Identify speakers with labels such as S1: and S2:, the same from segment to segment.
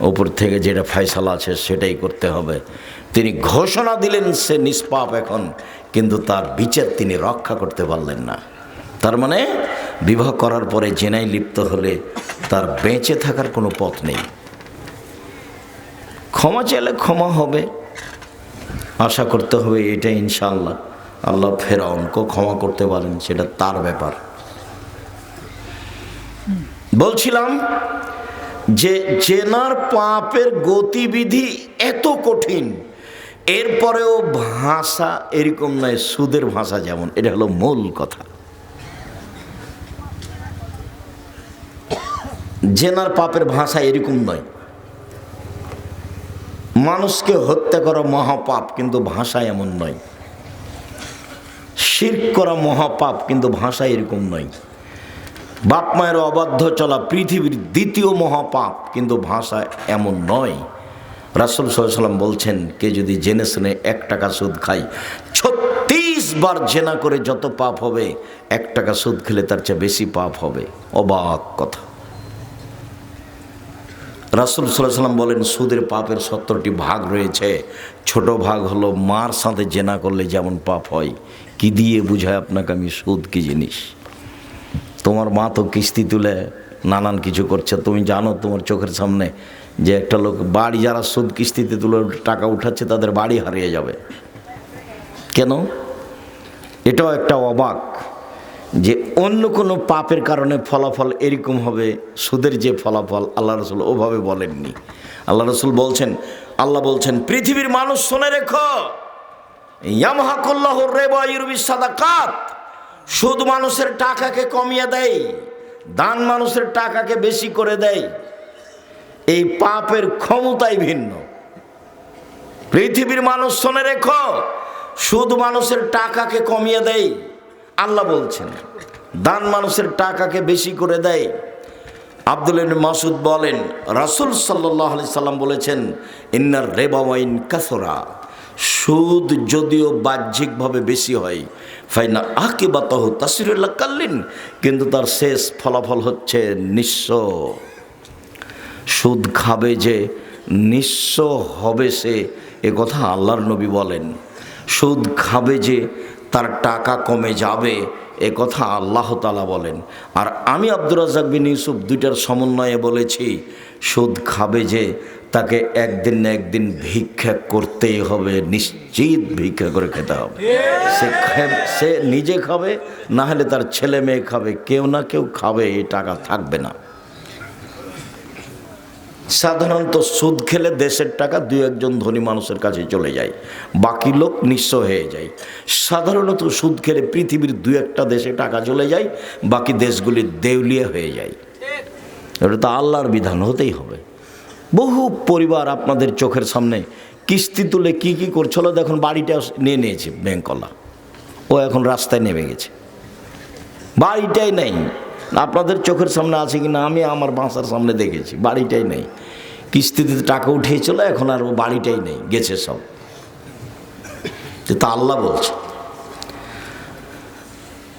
S1: উপর থেকে যেটা ফয়সালা আছে সেটাই করতে হবে। তিনি ঘোষণা দিলেন সে নিষ্পাপ এখন, কিন্তু তার বিচার তিনি রক্ষা করতে পারলেন না। তার মানে বিবাহ করার পরে জেনাই লিপ্ত হলে তার বেঁচে থাকার কোনো পথ নেই। ক্ষমা চাইলে ক্ষমা হবে। আশা করতে হবে এটা ইনশাল্লাহ আল্লাহ ফেরাউনকেও ক্ষমা করতে পারেন, সেটা তার ব্যাপার। বলছিলাম যে জেনার পাপের গতিবিধি এত কঠিন, এরপরেও ভাষা এরকম নয়, সুদের ভাষা যেমন, এটা হলো মূল কথা। জেনার পাপের ভাষা এরকম নয়। মানুষকে হত্যা করা মহাপাপ কিন্তু ভাষা এমন নয়। শির করা মহাপাপ কিন্তু ভাষা এরকম নয়। বাপ মায়ের অবাধ্য চলা পৃথিবীর দ্বিতীয় মহাপাপ, কিন্তু ভাষা এমন নয়। রাসুল সাল্লাম বলছেন, কে যদি জেনে শুনে এক টাকা সুদ খায়, ছত্রিশ বার জেনা করে যত পাপ হবে, এক টাকা সুদ খেলে তার চেয়ে বেশি পাপ হবে। অবাক কথা। রাসুল সাল্লাম বলেন, সুদের পাপের সত্তরটি ভাগ রয়েছে। ছোট ভাগ হলো মার সাথে জেনা করলে যেমন পাপ হয়। কি দিয়ে বুঝায় আপনাকে আমি সুদ কি জিনিস? তোমার মা তো কিস্তি তুলে নানান কিছু করছে। তুমি জানো তোমার চোখের সামনে যে একটা লোক বাড়ি যারা সুদ কিস্তিতে তুলে টাকা উঠাচ্ছে, তাদের বাড়ি হারিয়ে যাবে। কেন? এটাও একটা অবাক যে অন্য কোনো পাপের কারণে ফলাফল এরকম হবে, সুদের যে ফলাফল আল্লাহ রসুল ওভাবে বলেননি। আল্লাহ রসুল বলছেন, আল্লাহ বলছেন, পৃথিবীর মানুষ শুনে রেখো, ইয়ামহাকুল্লাহ রেবা ইউরবি সাদাকাত সুদ মানুষের টাকাকে কমিয়ে দেয়, দান মানুষের টাকাকে বেশি করে দেয়, এই পাপের ক্ষমতাই ভিন্ন। পৃথিবীর মানুষ শোনে রেখো, সুদ মানুষের টাকাকে কমিয়ে দেয়, আল্লাহ বলছেন, দান মানুষের টাকাকে বেশি করে দেয়। আব্দুল মাসুদ বলেন, রাসুল সাল্লাহ আলি সাল্লাম বলেছেন, ইন্নার রেবা ওয়াইন কাসরা। সুদ যদিও বাহ্যিকভাবে বেশি হয়, ফাইনা আকে বাতাহ তাসিরুল্লাহ কাল্লিন কিন্তু তার শেষ ফলাফল হচ্ছে নিঃস্ব। সুদ খাবে যে, নিঃস্ব হবে সে, এ কথা আল্লাহর নবী বলেন। সুদ খাবে যে তার টাকা কমে যাবে, এ কথা আল্লাহ তালা বলেন। আর আমি আব্দুর রাজাক বিন ইউসুফ দুইটার সমন্বয়ে বলেছি, সুদ খাবে যে, তাকে একদিন না একদিন ভিক্ষা করতেই হবে, নিশ্চিত ভিক্ষা করে খেতে হবে। সে সে নিজে খাবে, না হলে তার ছেলে মেয়ে খাবে, কেউ না কেউ খাবে, এই টাকা থাকবে না। সাধারণত সুদ খেলে দেশের টাকা দু একজন ধনী মানুষের কাছে চলে যায়। বাকি লোক নিঃস্ব হয়ে যায়। সাধারণত সুদ খেলে পৃথিবীর দু একটা দেশে টাকা চলে যায়, বাকি দেশগুলি দেউলিয়া হয়ে যায়। এটা তো আল্লাহর বিধান, হতেই হবে। বহু পরিবার আপনাদের চোখের সামনে কিস্তি তুলে কি কি করছিল দেখুন, বাড়িটা নিয়ে নিয়েছে ব্যাংকলা ও এখন রাস্তায় নেমে গেছে। বাড়িটাই নেই। আপনাদের চোখের সামনে আছে কি না আমি আমার বাসার সামনে দেখেছি, বাড়িটাই নেই। কিস্তিতে টাকা উঠিয়ে উঠিয়েছিল, এখন আর ও বাড়িটাই নেই, গেছে সব। তা আল্লাহ বলছে।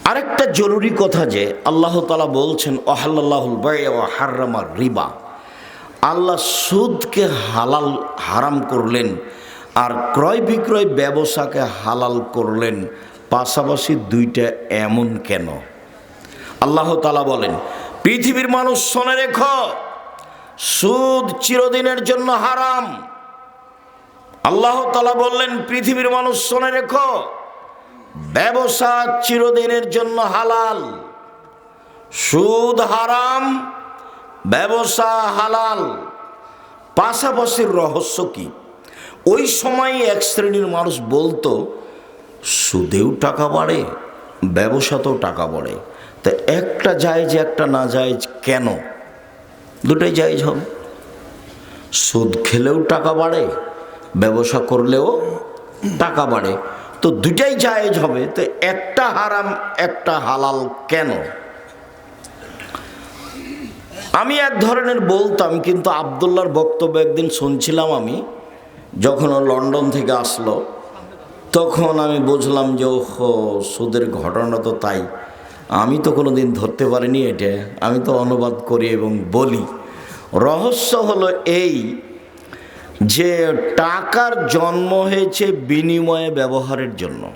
S1: আরেকটা জরুরি কথা যে, আল্লাহ তালা বলছেন ওহাল্লাহুল হার্রামার রিবা। আল্লাহ সুদকে হালাল, হারাম করলেন আর ক্রয় বিক্রয় ব্যবসাকে হালাল করলেন। পাশাপাশি দুইটা এমন কেন? আল্লাহ তালা বলেন, পৃথিবীর মানুষ শোনে রেখ, সুদ চিরদিনের জন্য হারাম। আল্লাহ তালা বললেন, পৃথিবীর মানুষ শোনে রেখ, ব্যবসা চিরদিনের জন্য হালাল। সুদ হারাম, ব্যবসা হালাল। পাশাপাশির রহস্য কি? ওই সময় এক শ্রেণির মানুষ বলতো, সুদেও টাকা বাড়ে, ব্যবসাতেও টাকা বাড়ে। তা একটা জায়েজ, একটা না জায়জ কেন? দুটাই জায়জ হবে। সুদ খেলেও টাকা বাড়ে, ব্যবসা করলেও টাকা বাড়ে। তো দুটাই জায়েজ হবে, তো একটা হারাম, একটা হালাল কেন? আমি এক ধরনের বলতাম, কিন্তু আবদুল্লার বক্তব্য একদিন শুনছিলাম আমি, যখন ও লন্ডন থেকে আসলো, তখন আমি বুঝলাম যে, ওহো, সুদের ঘটনা তো তাই। আমি তো কোনো দিন ধরতে পারিনি এটা। আমি তো অনুবাদ করি এবং বলি। রহস্য হলো এই যে টাকার জন্ম হয়েছে বিনিময়ে ব্যবহারের জন্য।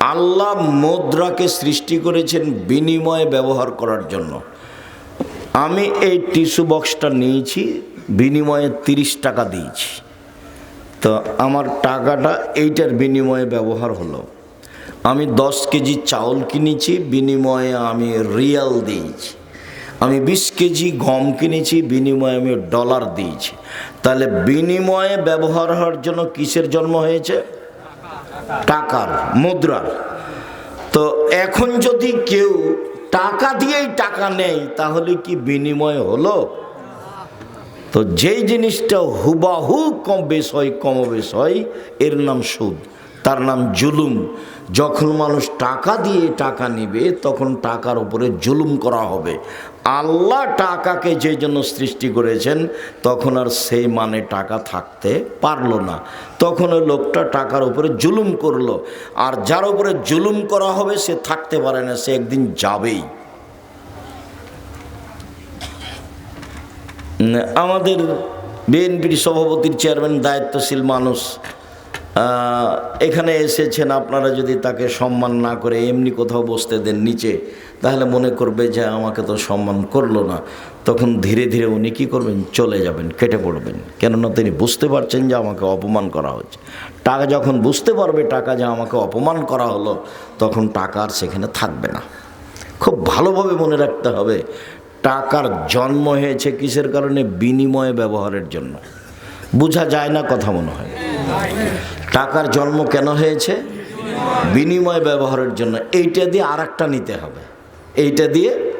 S1: আল্লাহ মুদ্রাকে সৃষ্টি করেছেন বিনিময়ে ব্যবহার করার জন্য। আমি এই টিস্যু বক্সটা নিয়েছি, বিনিময়ে তিরিশ টাকা দিয়েছি। তো আমার টাকাটা এইটার বিনিময়ে ব্যবহার হলো। আমি দশ কেজি চাউল কিনেছি, বিনিময়ে আমি রিয়াল দিয়েছি। আমি বিশ কেজি গম কিনেছি, বিনিময়ে আমি ডলার দিয়েছি। তাহলে বিনিময়ে ব্যবহার হওয়ার জন্য কিসের জন্ম হয়েছে? টাকার, মুদ্রার। তো এখন যদি কেউ টাকা দিয়েই টাকা নেই তাহলে কি বিনিময় হলো? তো যেই জিনিসটা হুবাহু কম বেশ হয়, কম বেশ হয়, এর নাম সুদ। তার নাম জুলুম। যখন মানুষ টাকা দিয়ে টাকা নেবে, তখন টাকার উপরে জুলুম করা হবে। আল্লাহ টাকাকে যে জন্য সৃষ্টি করেছেন, তখন আর সেই মানে টাকা থাকতে পারল না। তখন ওই লোকটা টাকার উপরে জুলুম করল। আর যার উপরে জুলুম করা হবে, সে থাকতে পারে না, সে একদিন যাবেই। আমাদের বিএনপির সভাপতির চেয়ারম্যান দায়িত্বশীল মানুষ এখানে এসেছেন, আপনারা যদি তাকে সম্মান না করে এমনি কোথাও বসতে দেন নিচে, তাহলে মনে করবে যে আমাকে তো সম্মান করল না। তখন ধীরে ধীরে উনি কী করবেন? চলে যাবেন, কেটে পড়বেন। কেননা তিনি বুঝতে পারছেন যে আমাকে অপমান করা হচ্ছে টাকা যখন বুঝতে পারবে, টাকা যে আমাকে অপমান করা হলো, তখন টাকা আর সেখানে থাকবে না। খুব ভালোভাবে মনে রাখতে হবে, টাকার জন্ম হয়েছে কিসের কারণে? বিনিময়ে ব্যবহারের জন্য। বোঝা যায় না কথা মনে হয়। টাকার জন্ম কেন হয়েছে? বিনিময় ব্যবহারের জন্য। এইটা দিয়ে আর নিতে হবে। এইটা দিয়ে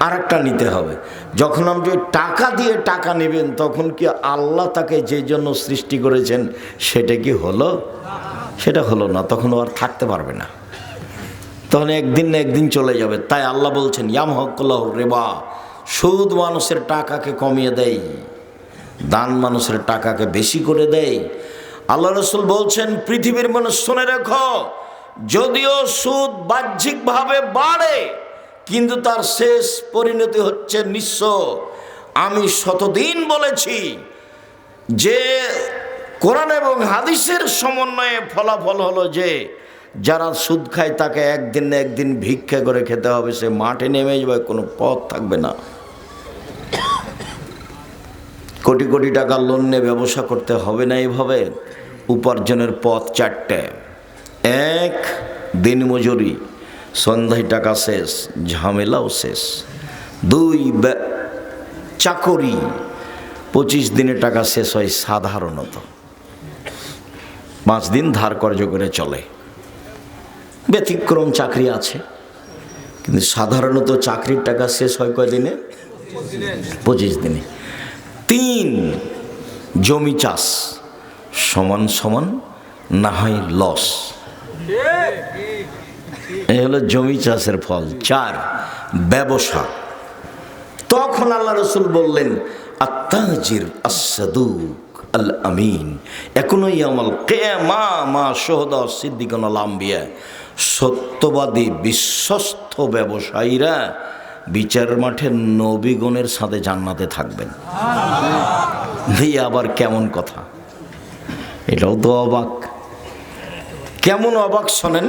S1: আর নিতে হবে। যখন আপনি টাকা দিয়ে টাকা নেবেন, তখন কি আল্লাহ তাকে যে জন্য সৃষ্টি করেছেন, সেটা কি হলো? সেটা হলো না। তখন আর থাকতে পারবে না। তখন একদিন না একদিন চলে যাবে। তাই আল্লাহ বলছেন ইয়াম হকল্লাহ রেবা। সুদ মানুষের টাকাকে কমিয়ে দেয়। দান মানুষের টাকাকে বেশি করে দেয়। আল্লাহ রসুল বলছেন, পৃথিবীর মানুষ শুনে রেখো, যদিও সুদ বাহ্যিকভাবে বাড়ে, কিন্তু তার শেষ পরিণতি হচ্ছে নিঃস্ব। আমি শতদিন বলেছি যে, কোরআন এবং হাদিসের সমন্বয়ে ফলাফল হলো যে, যারা সুদ খায় তাকে একদিন না একদিন ভিক্ষা করে খেতে হবে, সে মাঠে নেমে যাবে, কোনো পথ থাকবে না। কোটি কোটি টাকা লোন নিয়ে ব্যবসা করতে হবে না এইভাবে উপার্জনের পথ চারটে। এক দিনমজুরি সন্ধ্যায় টাকা শেষ, ঝামেলাও শেষ। দুই চাকরি, পঁচিশ দিনে টাকা শেষ হয় সাধারণত। পাঁচ দিন ধার কর্য করে চলে। ব্যতিক্রম চাকরি আছে। কিন্তু সাধারণত চাকরির টাকা শেষ হয় কয়দিনে? পঁচিশ দিনে। তিন জমি চাষ সমান সমান না হয় লস। এই হলো জমি চাষের ফল। চার, ব্যবসা। তখন আল্লাহ রসুল বললেন আত্মাজির আসাদুক আল আমিন এখনই আমল কে মা মা সোহদা সিদ্দিকন আলাম্বিয়া সত্যবাদী, বিশ্বস্ত ব্যবসায়ীরা বিচার মাঠে নবীগণের সাথে জান্নাতে থাকবেন। এই আবার কেমন কথা? এটাও তো অবাক। কেমন অবাক শোনেন?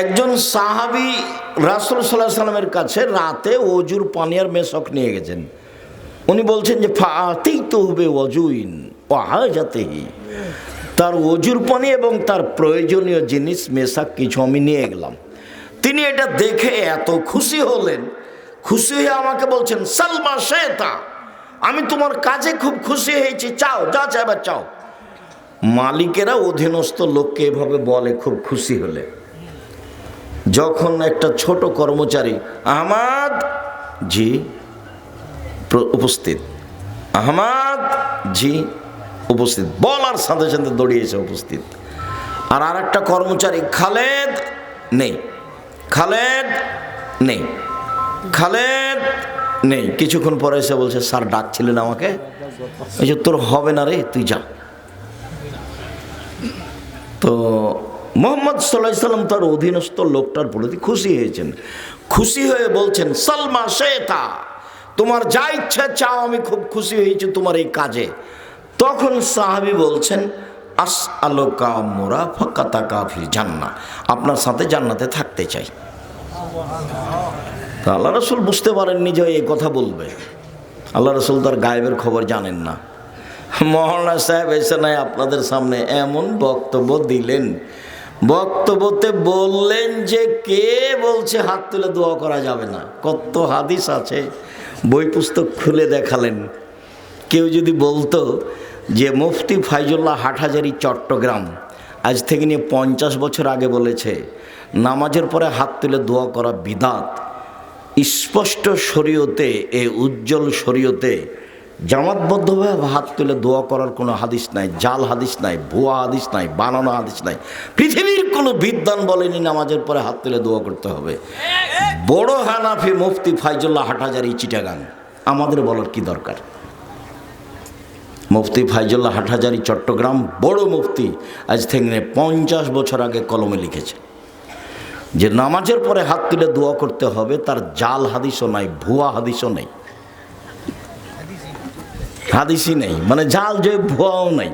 S1: একজন সাহাবি রাসুল সাল্লাহ সাল্লামের কাছে রাতে অজুর পানি আর মেশক নিয়ে গেছেন। উনি বলছেন যে ফাতেই তো হবে অজুইন যাতেই তার অজুর পানি এবং তার প্রয়োজনীয় জিনিস, মেশাক কিছু আমি নিয়ে গেলাম। তিনি এটা দেখে এত খুশি হলেন। খুশি হয়ে আমাকে বলছেন, সালমা শেতা আমি তোমার কাজে খুব খুশি হয়েছি। চাও, যা চাইবার চাও। মালিকেরা অধীনস্থ লোককে এভাবে বলে, খুব খুশি হলে। যখন একটা ছোট কর্মচারী, আহমাদ জি উপস্থিত। আহমাদ জি, উপস্থিত। বলার সাথে সাথে দৌড়িয়েছে উপস্থিত। আর আর একটা কর্মচারী, খালেদ, নেই। খালেদ নেই। খালেদ নেই। কিছুক্ষণ পরে এসে বলছে, স্যার ডাকছিলেন আমাকে। এই যে, তোর হবে না রে, তুই যা। তো মোহাম্মদ সাল্লাহ সাল্লাম তার অধীনস্থ লোকটার প্রতি খুশি হয়েছেন। খুশি হয়ে বলছেন, সালমা শেতা, তোমার যা ইচ্ছা চাও, আমি খুব খুশি হয়েছি তোমার এই কাজে। তখন সাহাবি বলছেন আস আলোকা মোরা ফাঁকাতা কাফির জান্না আপনার সাথে জান্নাতে থাকতে চাই। তা আল্লাহ রসুল বুঝতে পারেননি যে এই কথা বলবে। আল্লাহ রসুল তার গায়েবের খবর জানেন না। মহানা সাহেব এসে নাই আপনাদের সামনে এমন বক্তব্য দিলেন। বক্তব্যতে বললেন যে কে বলছে হাত তুলে দোয়া করা যাবে না। কত হাদিস আছে। বই পুস্তক খুলে দেখালেন। কেউ যদি বলতো যে মুফতি ফাইজুল্লাহ হাটহাজারি চট্টগ্রাম আজ থেকে নিয়ে পঞ্চাশ বছর আগে বলেছে, নামাজের পরে হাত তুলে দোয়া করা বিদাত। স্পষ্ট শরীয়তে, এ উজ্জ্বল শরীয়তে জামাতবদ্ধভাবে হাত তুলে দোয়া করার কোনো হাদিস নাই, জাল হাদিস নাই, ভুয়া হাদিস নাই, বানানো হাদিস নাই। পৃথিবীর কোনো বিদ্যান বলেনি নামাজের পরে হাত তুলে দোয়া করতে হবে। বড় হানাফি মুফতি ফাইজুল্লাহ হাটহাজারি চিটাগাং, আমাদের বলার কি দরকার? মুফতি ফাইজুল্লাহ হাটহাজারি, চট্টগ্রাম, বড় মুফতি, আজ থেকে পঞ্চাশ বছর আগে কলমে লিখেছে। যে নামাজের পরে হাত তুলে দোয়া করতে হবে, তার জাল হাদিসও নাই, ভুয়া হাদিসও নেই। হাদিসই নেই মানে জাল যে ভুয়াও নাই।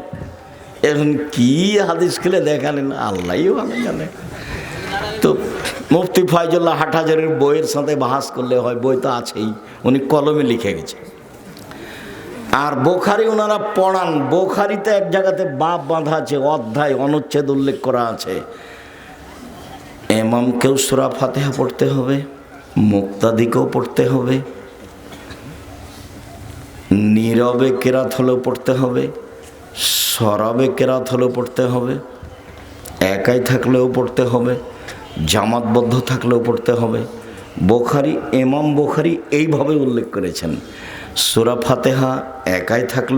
S1: এখন কি হাদিস খেলে দেখালেন? আল্লাহই ভালো জানে। তো মুফতি ফয়জুল্লাহ হাটহাজারের বইয়ের সাথে বাহাস করলে হয়, বই তো আছেই, উনি কলমে লিখে গেছে। আর বোখারি ওনারা পড়ান। বোখারিতে এক জায়গাতে বাপ বাঁধা আছে, অধ্যায় অনুচ্ছেদ উল্লেখ করা আছে। এমামকেও সুরা ফাতেহা পড়তে হবে, মুক্তাদিকেও পড়তে হবে, নীরবে কেরাত হলেও পড়তে হবে, সরাবে কেরাত হলেও পড়তে হবে, একাই থাকলেও পড়তে হবে, জামাতবদ্ধ থাকলেও পড়তে হবে। বোখারি, এমাম বোখারি এইভাবে উল্লেখ করেছেন। সুরা ফাতেহা একাই থাকলে।